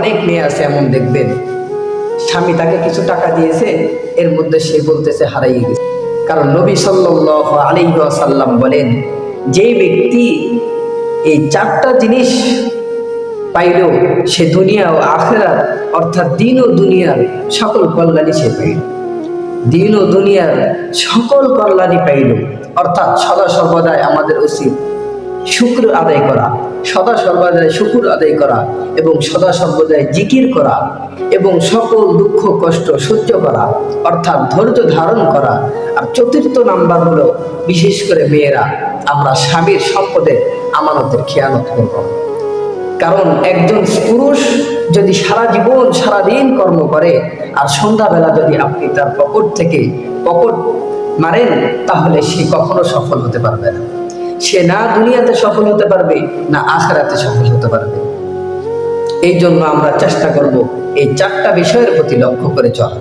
অনেক মেয়ে আছে এমন দেখবেন। স্বামী তাকে কিছু টাকা দিয়েছে, এর মধ্যে সে বলতেছে, হারাইয়ে গেছে। কারণ নবী সাল্লাহ আলাইসাল্লাম বলেন, যে ব্যক্তি এই চারটা জিনিস পাইল সে দুনিয়া ও আখেরাত, অর্থাৎ দিন ও দুনিয়ার সকল কল্যাণই সে পাইল। দিন ও দুনিয়ার সকল কল্যাণী পাইল। অর্থাৎ সদা সর্বদাই আমাদের উচিত শুক্র আদায় করা। সদা সর্বদাই শুকুর আদায় করা এবং সদা সর্বদাই জিকির করা এবং সকল দুঃখ, কষ্ট সহ্য করা, অর্থাৎ ধৈর্য ধারণ করা। আর চতুর্থ নাম্বার হলো, বিশেষ করে মেয়েরা, আমরা স্বামীর সম্পদে আমানতের খেয়ানত করব। কারণ একজন পুরুষ যদি সারা জীবন সারা দিন কর্ম করে, আর সন্ধ্যাবেলা যদি আপনি তার পকট থেকে পকট মারেন, তাহলে সে কখনো সফল হতে পারবে না। সে না দুনিয়াতে সফল হতে পারবে, না আখেরাতে সফল হতে পারবে। এই জন্য আমরা চেষ্টা করব এই চারটা বিষয়ের প্রতি লক্ষ্য করে চলা।